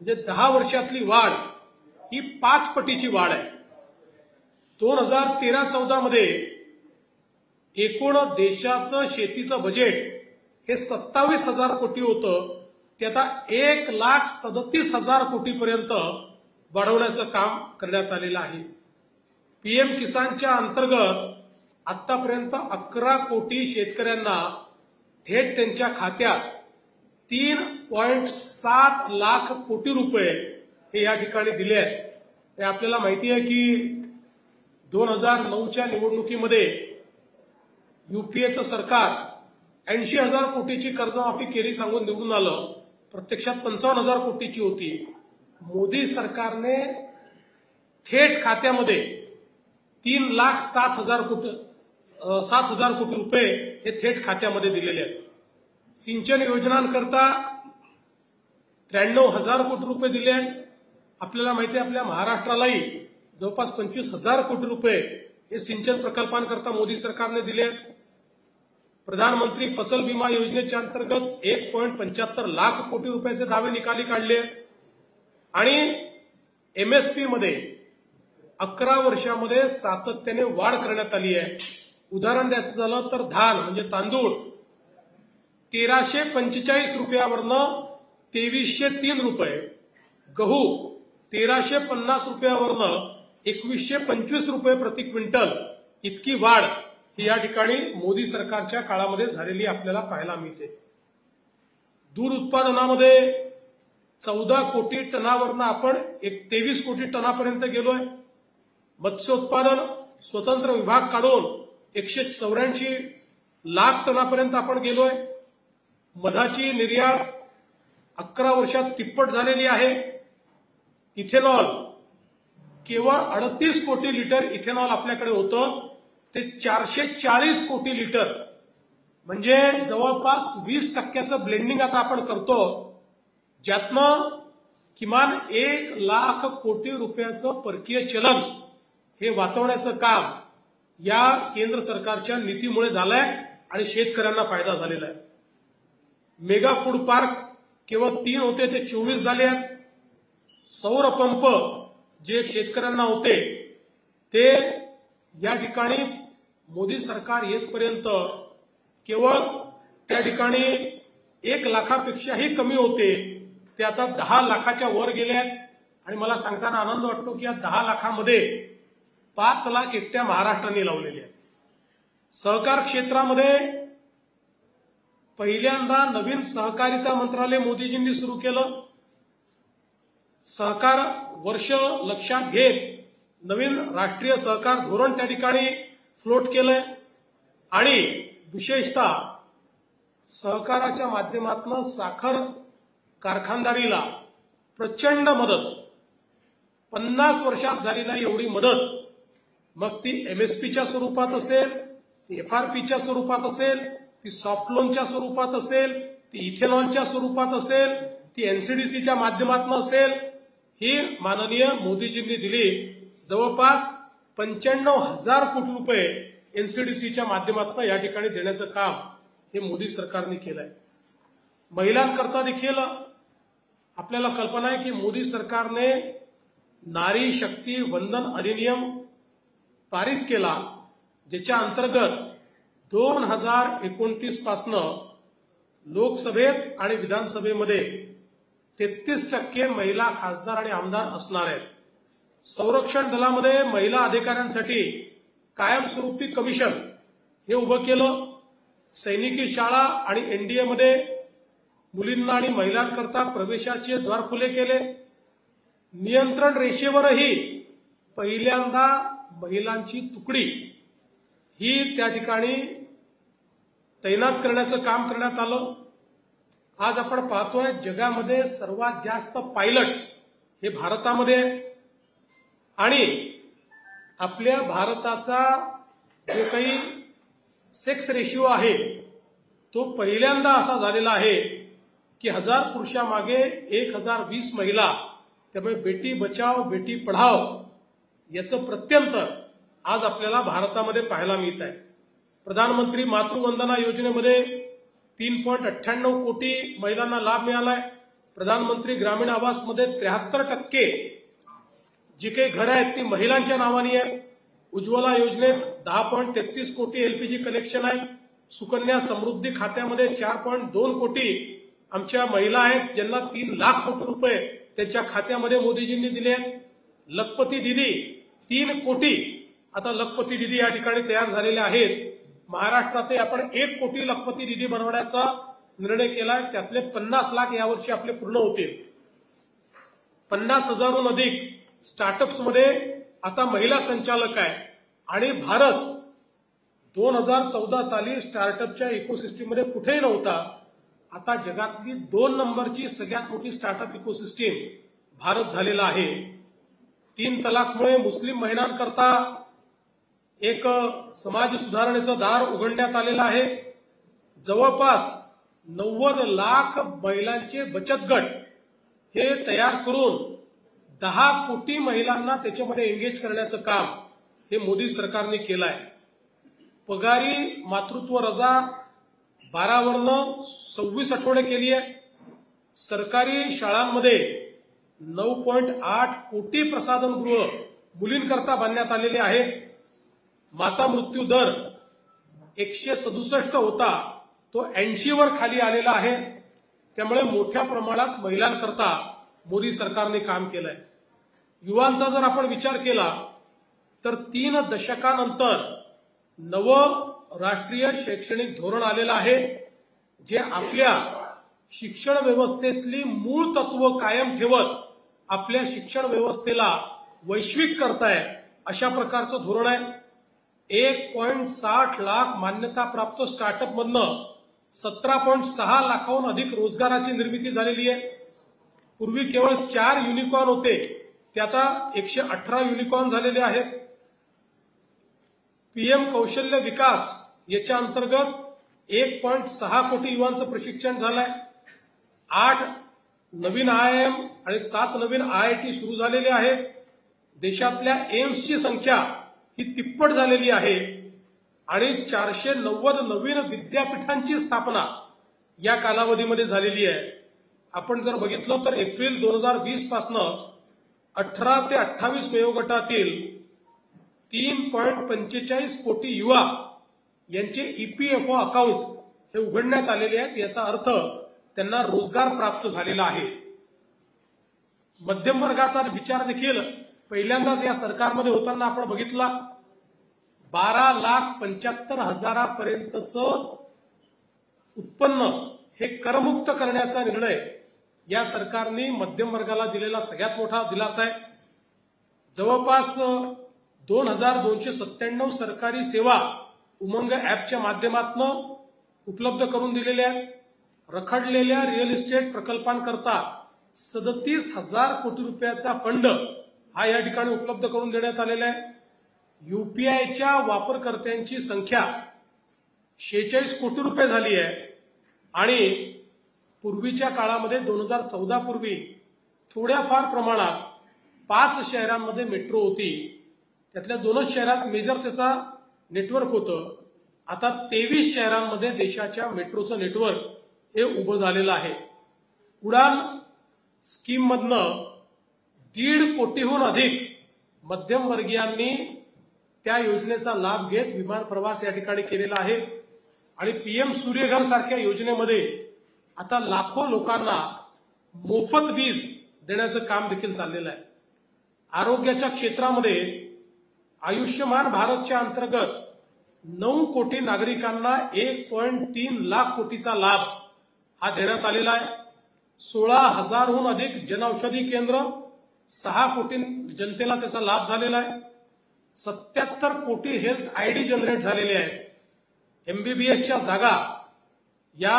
म्हणजे दहा वर्षातली वाढ ही पाच पटीची वाढ आहे. दोन हजार तेरा चौदा मध्ये एकूण देशाचं शेतीचं बजेट हे सत्तावीस हजार कोटी होतं. ते आता एक लाख सदतीस हजार कोटीपर्यंत वाढवण्याचं काम करण्यात आलेलं आहे. पीएम किसानच्या अंतर्गत आतापर्यंत अकरा कोटी शेतकऱ्यांना थेट त्यांच्या खात्यात तीन पॉईंट सात लाख कोटी रुपये हे या ठिकाणी दिले आहेत. हे आपल्याला माहिती आहे की दोन हजार नऊच्या निवडणुकीमध्ये युपीएचं सरकार ऐंशी हजार कोटीची कर्जमाफी केली सांगून निवडून आलं. प्रत्यक्षात पंचावन्न हजार कोटीची होती. मोदी सरकारने थेट खात्यामध्ये तीन लाख सात हजार कोटी सात हजार कोटी रुपये हे थेट खात्यामध्ये दिलेले आहेत. सिंचन योजनांकरता त्र्याण्णव हजार कोटी रुपये दिले आहेत आपल्याला माहिती आहे आपल्या महाराष्ट्रालाही जवळपास पंचवीस हजार कोटी रुपये हे सिंचन प्रकल्पांकरता मोदी सरकारने दिले आहेत प्रधानमंत्री फसल विमा योजनेच्या अंतर्गत एक पॉईंट पंच्याहत्तर लाख कोटी रुपयाचे दावे निकाली काढले आहेत. आणि एमएसपी मध्ये अकरा वर्षामध्ये सातत्याने वाढ करण्यात आली आहे उदाहरण द्यायचं झालं तर धान म्हणजे तांदूळ तेराशे पंचेचाळीस रुपयावरनं तेवीसशे तीन रुपये. गहू तेराशे पन्नास रुपयावरनं एकवीसशे पंचवीस रुपये प्रति क्विंटल इतकी वाढ ही या ठिकाणी मोदी सरकारच्या काळामध्ये झालेली आपल्याला पाहायला मिळते. दूध उत्पादनामध्ये चौदा कोटी टनावरनं आपण एक तेवीस कोटी टनापर्यंत गेलोय. मत्स्य उत्पादन स्वतंत्र विभाग काढून एकशे चौऱ्याऐंशी लाख टनापर्यंत आपण गेलोय. मधाची निर्यात अकरा वर्षात तिप्पट झालेली आहे. इथेनॉल. केवळ अडतीस कोटी लिटर इथेनॉल आपल्याकडे होतं. ते चारशे चाळीस कोटी लिटर. म्हणजे जवळपास वीस टक्क्याचं ब्लेंडिंग आता आपण करतो. ज्यातनं किमान एक लाख कोटी रुपयाचं परकीय चलन हे वाचवण्याचं काम या केंद्र सरकारच्या नीतीमुळे झालंय आणि शेतकऱ्यांना फायदा झालेला आहे. मेगा फूड पार्क केवळ तीन होते ते चोवीस झाले आहेत सौर पंप जे शेतकऱ्यांना होते ते या ठिकाणी मोदी सरकार येतपर्यंत केवळ त्या ठिकाणी एक लाखापेक्षाही कमी होते ते आता दहा लाखाच्या वर गेले आहेत आणि मला सांगताना आनंद वाटतो की या दहा लाखामध्ये पाच लाख एकट्या महाराष्ट्राने लावलेले आहेत. सहकार क्षेत्रामध्ये पहिल्यांदा नवीन सहकारिता मंत्रालय मोदीजींनी सुरू केलं. सहकार वर्ष लक्षात घेत नवीन राष्ट्रीय सहकार धोरण त्या ठिकाणी फ्लोट केलंय. आणि विशेषतः सहकाराच्या माध्यमातून साखर कारखानदारीला प्रचंड मदत. पन्नास वर्षात झालेली नाही एवढी मदत मग ती एमएसपीच्या स्वरूपात असेल ती एफआरपीच्या स्वरूपात असेल ती सॉफ्ट लोनच्या स्वरूपात असेल ती इथेनॉलच्या स्वरूपात असेल ती एनसीडीसीच्या माध्यमातून असेल ही माननीय मोदीजींनी दिली. जवळपास पंच्याण्णव हजार कोटी रुपये एनसीडीसीच्या माध्यमातून या ठिकाणी देण्याचं काम हे मोदी सरकारने केलंय. महिलांकरता देखील आपल्याला कल्पना आहे की मोदी सरकारने नारी शक्ती वंदन अधिनियम पारित केला ज्याच्या अंतर्गत दोन हजार एकोणतीस पासनं लोकसभेत आणि विधानसभेमध्ये तेहतीस टक्के महिला खासदार आणि आमदार असणार आहेत. संरक्षण दलामध्ये महिला अधिकाऱ्यांसाठी कायमस्वरूपी कमिशन हे उभं केलं. सैनिकी शाळा आणि एनडीएमध्ये मुलींना आणि महिलांकरता प्रवेशाचे द्वार खुले केले. नियंत्रण रेषेवरही पहिल्यांदा महिलांची तुकडी ही त्या ठिकाणी तैनात करण्याचं काम करण्यात आलं. आज आपण पाहतोय जगामध्ये सर्वात जास्त पायलट हे भारतामध्ये आणि आपल्या भारताचा जो काही सेक्स रेशिओ आहे तो पहिल्यांदा असा झालेला आहे की हजार पुरुषामागे एक हजार वीस महिला त्यामुळे बेटी बचाव बेटी पढाव याचं प्रत्यंतर आज आपल्याला भारतामध्ये पाहायला मिळत आहे. प्रधानमंत्री मातृवंदना योजनेमध्ये तीन पॉईंट अठ्ठ्याण्णव कोटी महिलांना लाभ मिळालाय. प्रधानमंत्री ग्रामीण आवासमध्ये त्र्याहत्तर टक्के जी काही घरं आहेत ती महिलांच्या नावाने आहे. उज्ज्वला योजनेत दहा पॉईंट तेहतीस कोटी एलपीजी कनेक्शन आहे. सुकन्या समृद्धी खात्यामध्ये चार पॉईंट दोन कोटी आमच्या महिला आहेत ज्यांना तीन लाख कोटी रुपये त्यांच्या खात्यामध्ये मोदीजींनी दिले आहेत. लखपती दिदी तीन कोटी आता लखपती दिदी या ठिकाणी तयार झालेल्या आहेत. महाराष्ट्रातही आपण एक कोटी लखपती दिदी बनवण्याचा निर्णय केलाय. त्यातले पन्नास लाख यावर्षी आपले पूर्ण होतील. पन्नास हजारहून अधिक स्टार्टअप्समध्ये आता महिला संचालक आहे. आणि भारत दोन हजार चौदा साली स्टार्टअपच्या इकोसिस्टीममध्ये कुठेही नव्हता. आता जगातली दोन नंबरची सगळ्यात मोठी स्टार्टअप इकोसिस्टीम भारत झालेला आहे. तीन तलाकमुळे मुस्लिम महिलांकरता एक समाज सुधारणेचं दार उघडण्यात आलेलं आहे. जवळपास नव्वद लाख महिलांचे बचत गट हे तयार करून दहा कोटी महिलांना त्याच्यामध्ये एंगेज करण्याचं काम हे मोदी सरकारने केलं आहे पगारी मातृत्व रजा बारावरनं सव्वीस आठवडे केली आहे. सरकारी शाळांमध्ये नऊ पॉईंट आठ कोटी प्रसाधनगृह मुलींकरता बांधण्यात आलेले आहेत. माता मृत्यू दर एकशे सदुसष्ट होता. तो ऐंशी वर खाली आलेला आहे. त्यामुळे मोठ्या प्रमाणात महिलांकरता मोदी सरकारने काम केलंय. युवांचा जर आपण विचार केला तर तीन दशकानंतर नवं राष्ट्रीय शैक्षणिक धोरण आलेलं आहे जे आपल्या शिक्षण व्यवस्थेतली मूळ तत्व कायम ठेवत आपल्या शिक्षण व्यवस्थेला वैश्विक करताय अशा प्रकारचं धोरण आहे. एक पॉईंट साठ लाख मान्यता प्राप्त स्टार्टअप मधनं सतरा पॉईंट सहा लाखाहून अधिक रोजगाराची निर्मिती झालेली आहे. पूर्वी केवळ चार युनिकॉर्न होते. ते आता एकशे अठरा युनिकॉर्न झालेले आहेत. पीएम कौशल्य विकास याच्या अंतर्गत एक पॉईंट सहा कोटी युवांचं प्रशिक्षण झालंय. आठ नवीन आय एम आणि सात नवीन आय आय टी सुरू झालेले आहेत. देशातल्या एम्सची संख्या ही तिप्पट झालेली आहे. आणि चारशे नव्वद नवीन विद्यापीठांची स्थापना या कालावधीमध्ये झालेली आहे. आपण जर बघितलं तर एप्रिल दोन हजार वीस पासनं अठरा ते अठ्ठावीस वयोगटातील तीन पॉईंट पंचेचाळीस कोटी युवा यांचे ईपीएफओ अकाउंट हे उघडण्यात आलेले आहेत. याचा अर्थ त्यांना रोजगार प्राप्त झालेला आहे. मध्यम वर्गाचा विचार देखील पहिल्यांदाच या सरकारमध्ये होताना आपण बघितला बारा लाख पंच्याहत्तर हजारापर्यंतचं उत्पन्न हे करमुक्त करण्याचा निर्णय या सरकारने मध्यम वर्गाला दिलेला सगळ्यात मोठा दिलासा आहे. जवळपास दोन हजार दोनशे सत्त्याण्णव सरकारी सेवा उमंग ऍपच्या माध्यमातून उपलब्ध करून दिलेल्या रखडलेल्या रिअल इस्टेट प्रकल्पांकरता सदतीस हजार कोटी रुपयाचा फंड हा या ठिकाणी उपलब्ध करून देण्यात आलेला आहे. युपीआयच्या वापरकर्त्यांची संख्या शेहेचाळीस कोटी रुपये झाली आहे. आणि पूर्वीच्या काळामध्ये दोन हजार चौदा पूर्वी थोड्याफार प्रमाणात पाच शहरांमध्ये मेट्रो होती. त्यातल्या दोनच शहरात मेजर त्याचा नेटवर्क होतं. आता तेवीस शहरांमध्ये देशाच्या मेट्रोचं नेटवर्क हे उभं झालेलं आहे. उडान स्कीममधनं दीड कोटीहून अधिक मध्यमवर्गीयांनी त्या योजनेचा लाभ घेत विमान प्रवास या ठिकाणी केलेला आहे. आणि पीएम सूर्यघर सारख्या योजनेमध्ये आता लाखो लोकांना मोफत वीज देण्याचं काम देखील चाललेलं आहे. आरोग्याच्या क्षेत्रामध्ये आयुष्यमान भारतच्या अंतर्गत नऊ कोटी नागरिकांना एक पॉईंट तीन लाख कोटीचा लाभ हा देण्यात आलेला आहे. सोळा हजारहून अधिक जनौषधी केंद्र सहा कोटी जनतेला त्याचा लाभ झालेला आहे. सत्याहत्तर कोटी हेल्थ आयडी जनरेट झालेले आहेत एमबीबीएसच्या जागा या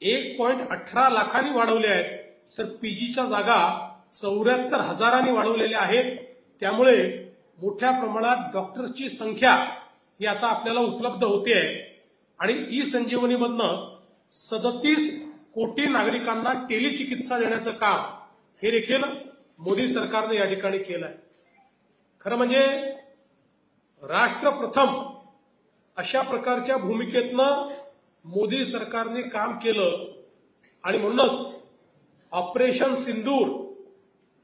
एक पॉईंट अठरा लाखांनी वाढवल्या आहेत. तर पीजीच्या जागा चौऱ्याहत्तर हजारांनी वाढवलेल्या आहेत. त्यामुळे मोठ्या प्रमाणात डॉक्टर्सची संख्या ही आता आपल्याला उपलब्ध होते आहे. आणि ई संजीवनीमधनं सदतीस कोटी नागरिकांना टेलिचिकित्सा देण्याचं काम हे देखील मोदी सरकारने या ठिकाणी केलं आहे खरं म्हणजे राष्ट्र प्रथम अशा प्रकारच्या भूमिकेतनं मोदी सरकारने काम केलं आणि म्हणूनच ऑपरेशन सिंदूर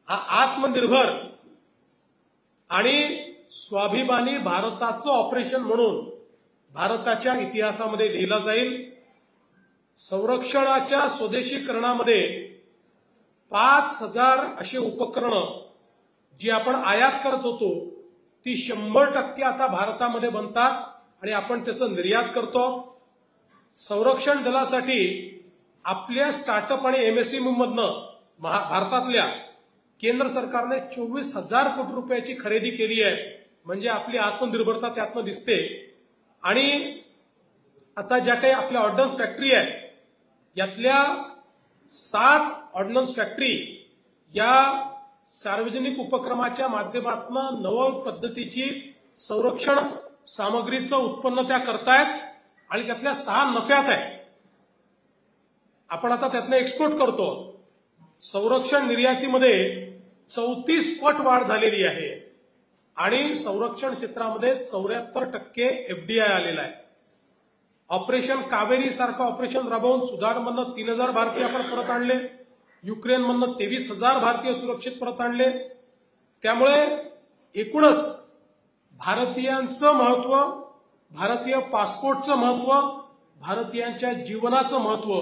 हा आत्मनिर्भर आणि स्वाभिमानी भारताचं ऑपरेशन म्हणून भारताच्या इतिहासामध्ये लिहिला जाईल. संरक्षणाच्या स्वदेशीकरणामध्ये पाच हजार असे उपकरणं जी आपण आयात करत होतो ती शंभर टक्के आता भारतामध्ये बनतात आणि आपण त्याचं निर्यात करतो. संरक्षण दलासाठी आपल्या स्टार्टअप आणि एमएसएमई मधनं भारतातल्या केंद्र सरकारने चोवीस हजार कोटी रुपयाची खरेदी केली आहे. म्हणजे आपली आत्मनिर्भरता त्यातनं दिसते. आणि आता ज्या काही आपल्या ऑर्डर फॅक्टरी आहे यातल्या सात ऑर्डनन्स फॅक्टरी या सार्वजनिक उपक्रमाच्या माध्यमातून नव पद्धतीची संरक्षण सामग्रीचं उत्पन्न त्या करतायत आणि त्यातल्या सहा नफ्यात आहे. आपण आता त्यातनं एक्सपोर्ट करतो. संरक्षण निर्यातीमध्ये चौतीस पट वाढ झालेली आहे आणि संरक्षण क्षेत्रामध्ये चौऱ्याहत्तर टक्के एफडीआय आलेला आहे. ऑपरेशन कावेरी सारखं ऑपरेशन राबवून सुदानमधनं तीन हजार भारतीय आपण परत आणले. युक्रेनमधनं तेवीस हजार भारतीय सुरक्षित परत आणले. त्यामुळे एकूणच भारतीयांचं महत्त्व भारतीय पासपोर्टचं महत्त्व भारतीयांच्या जीवनाचं महत्त्व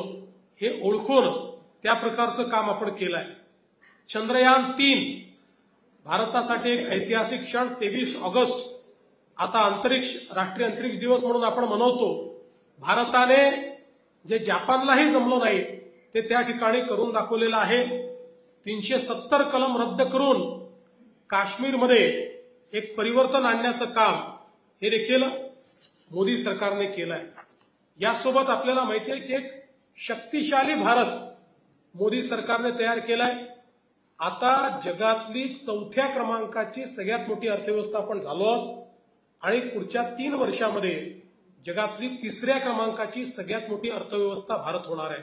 हे ओळखून त्या प्रकारचं काम आपण केलं आहे चंद्रयान तीन भारतासाठी एक ऐतिहासिक क्षण तेवीस ऑगस्ट. आता अंतरिक्ष राष्ट्रीय अंतरिक्ष दिवस म्हणून आपण मनवतो. भारताने जे जपानलाही जमलं नाही ते त्या ठिकाणी करून दाखवलेलं आहे. तीनशे सत्तर कलम रद्द करून काश्मीरमध्ये एक परिवर्तन आणण्याचं काम हे देखील मोदी सरकारने केलं आहे यासोबत आपल्याला माहिती आहे की एक शक्तिशाली भारत मोदी सरकारने तयार केलाय. आता जगातली चौथ्या क्रमांकाची सगळ्यात मोठी अर्थव्यवस्था आपण झालो आहोत आणि पुढच्या तीन वर्षामध्ये जगातली तिसऱ्या क्रमांकाची सगळ्यात मोठी अर्थव्यवस्था भारत होणार आहे.